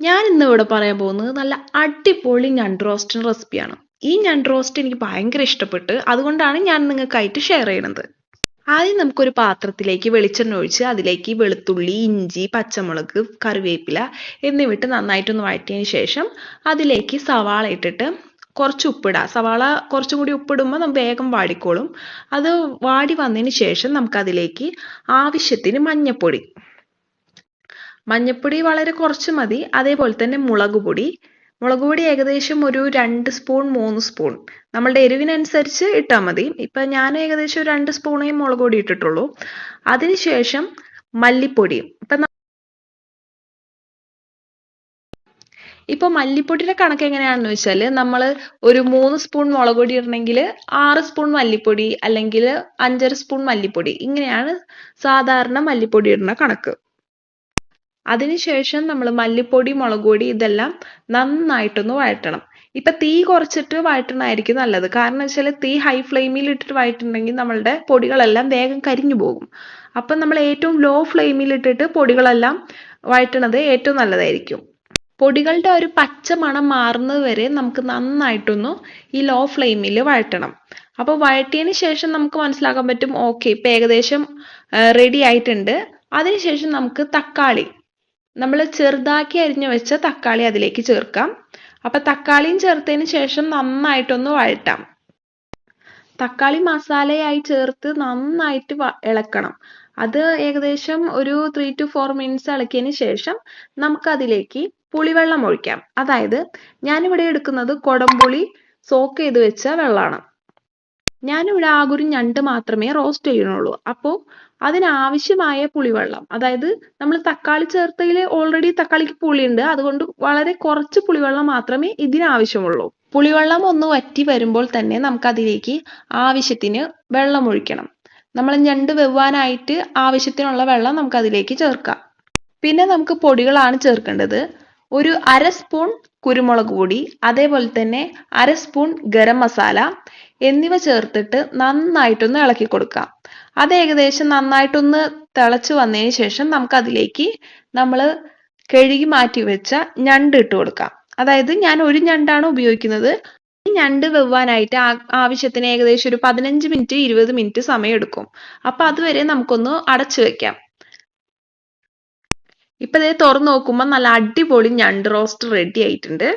ഞാൻ ഇന്ന് ഇവിടെ പറയാൻ പോകുന്നത് നല്ല അടിപൊളി ഞണ്ട് റോസ്റ്റിന്റെ റെസിപ്പിയാണ്. ഈ ഞണ്ട് റോസ്റ്റ് എനിക്ക് ഭയങ്കര ഇഷ്ടപ്പെട്ട് അതുകൊണ്ടാണ് ഞാൻ നിങ്ങൾക്കായിട്ട് ഷെയർ ചെയ്യണത്. ആദ്യം നമുക്കൊരു പാത്രത്തിലേക്ക് വെളിച്ചെണ്ണ ഒഴിച്ച് അതിലേക്ക് വെളുത്തുള്ളി ഇഞ്ചി പച്ചമുളക് കറിവേപ്പില എന്നിവിട്ട് നന്നായിട്ടൊന്ന് വഴറ്റിയതിന് ശേഷം അതിലേക്ക് സവാള ഇട്ടിട്ട് കുറച്ച് ഉപ്പിടുക സവാള കുറച്ചും കൂടി ഉപ്പിടുമ്പോൾ നമുക്ക് വേഗം വാടിക്കോളും. അത് വാടി വന്നതിന് ശേഷം നമുക്കതിലേക്ക് ആവശ്യത്തിന് മഞ്ഞൾപ്പൊടി മഞ്ഞൾപ്പൊടി വളരെ കുറച്ച് മതി. അതേപോലെ തന്നെ മുളക് പൊടി. മുളക് പൊടി ഏകദേശം ഒരു രണ്ട് സ്പൂൺ മൂന്ന് സ്പൂൺ. നമ്മളുടെ എരിവിനനുസരിച്ച് ഇട്ടാൽ മതി. ഇപ്പം ഞാൻ ഏകദേശം രണ്ട് സ്പൂണേ മുളക് പൊടി ഇട്ടിട്ടുള്ളൂ. അതിനുശേഷം മല്ലിപ്പൊടിയും ഇപ്പം ഇപ്പോൾ മല്ലിപ്പൊടിയുടെ കണക്ക് എങ്ങനെയാണെന്ന് വെച്ചാൽ നമ്മൾ ഒരു മൂന്ന് സ്പൂൺ മുളക് പൊടി ഇടണമെങ്കിൽ ആറ് സ്പൂൺ മല്ലിപ്പൊടി അല്ലെങ്കിൽ അഞ്ചര സ്പൂൺ മല്ലിപ്പൊടി. ഇങ്ങനെയാണ് സാധാരണ മല്ലിപ്പൊടി ഇടുന്ന കണക്ക്. അതിനുശേഷം നമ്മൾ മല്ലിപ്പൊടി മുളക് പൊടി ഇതെല്ലാം നന്നായിട്ടൊന്ന് വഴറ്റണം. ഇപ്പൊ തീ കുറച്ചിട്ട് വഴറ്റണമായിരിക്കും നല്ലത്. കാരണം വെച്ചാൽ തീ ഹൈ ഫ്ലെയിമിൽ ഇട്ടിട്ട് വഴറ്റുണ്ടെങ്കിൽ നമ്മളുടെ പൊടികളെല്ലാം വേഗം കരിഞ്ഞു പോകും. അപ്പം നമ്മൾ ഏറ്റവും ലോ ഫ്ലെയിമിൽ ഇട്ടിട്ട് പൊടികളെല്ലാം വഴറ്റണത് ഏറ്റവും നല്ലതായിരിക്കും. പൊടികളുടെ ഒരു പച്ച മണം മാറുന്നത് വരെ നമുക്ക് നന്നായിട്ടൊന്ന് ഈ ലോ ഫ്ലെയിമിൽ വഴറ്റണം. അപ്പോൾ വഴറ്റിയതിന് ശേഷം നമുക്ക് മനസ്സിലാക്കാൻ പറ്റും ഓക്കെ ഇപ്പം ഏകദേശം റെഡി ആയിട്ടുണ്ട്. അതിനുശേഷം നമുക്ക് തക്കാളി നമ്മൾ ചെറുതാക്കി അരിഞ്ഞു വെച്ച തക്കാളി അതിലേക്ക് ചേർക്കാം. അപ്പം തക്കാളിയും ചേർത്തതിന് ശേഷം നന്നായിട്ടൊന്ന് വഴറ്റാം. തക്കാളി മസാലയായി ചേർത്ത് നന്നായിട്ട് ഇളക്കണം. അത് ഏകദേശം ഒരു ത്രീ ടു ഫോർ മിനിറ്റ്സ് ഇളക്കിയതിന് ശേഷം നമുക്കതിലേക്ക് പുളിവെള്ളം ഒഴിക്കാം. അതായത് ഞാനിവിടെ എടുക്കുന്നത് കൊടംപുളി സോക്ക് ചെയ്ത് വെച്ച വെള്ളമാണ് ഞാനിവിടെ ആകെ ഒരു ഞണ്ട് മാത്രമേ റോസ്റ്റ് ചെയ്യണുള്ളൂ അപ്പോൾ അതിനാവശ്യമായ പുളിവെള്ളം. അതായത് നമ്മൾ തക്കാളി ചേർത്തതിൽ ഓൾറെഡി തക്കാളിക്ക് പുളിയുണ്ട്. അതുകൊണ്ട് വളരെ കുറച്ച് പുളിവെള്ളം മാത്രമേ ഇതിനാവശ്യമുള്ളൂ. പുളിവെള്ളം ഒന്ന് വറ്റി വരുമ്പോൾ തന്നെ നമുക്ക് അതിലേക്ക് ആവശ്യത്തിന് വെള്ളം ഒഴിക്കണം നമ്മൾ ഞണ്ട് വെവ്വാനായിട്ട് ആവശ്യത്തിനുള്ള വെള്ളം നമുക്ക് അതിലേക്ക് ചേർക്കാം. പിന്നെ നമുക്ക് പൊടികളാണ് ചേർക്കേണ്ടത്. ഒരു അര സ്പൂൺ കുരുമുളക് പൊടി അതേപോലെ തന്നെ അര സ്പൂൺ ഗരം മസാല എന്നിവ ചേർത്തിട്ട് നന്നായിട്ടൊന്ന് ഇളക്കി കൊടുക്കാം അത് ഏകദേശം നന്നായിട്ടൊന്ന് തിളച്ച് വന്നതിന് ശേഷം നമുക്ക് അതിലേക്ക് നമ്മൾ കഴുകി മാറ്റി വെച്ച ഞണ്ട് ഇട്ട് കൊടുക്കാം. അതായത് ഞാൻ ഒരു ഞണ്ടാണ് ഉപയോഗിക്കുന്നത്. ഈ ഞണ്ട് വെവ്വാനായിട്ട് ആവശ്യത്തിന് ഏകദേശം ഒരു പതിനഞ്ച് മിനിറ്റ് ഇരുപത് മിനിറ്റ് സമയം എടുക്കും അപ്പൊ അതുവരെ നമുക്കൊന്ന് അടച്ചു വെക്കാം. ഇപ്പൊ ഇതേ തുറന്നു നോക്കുമ്പോൾ നല്ല അടിപൊളി ഞണ്ട് റോസ്റ്റ് റെഡി ആയിട്ടുണ്ട്.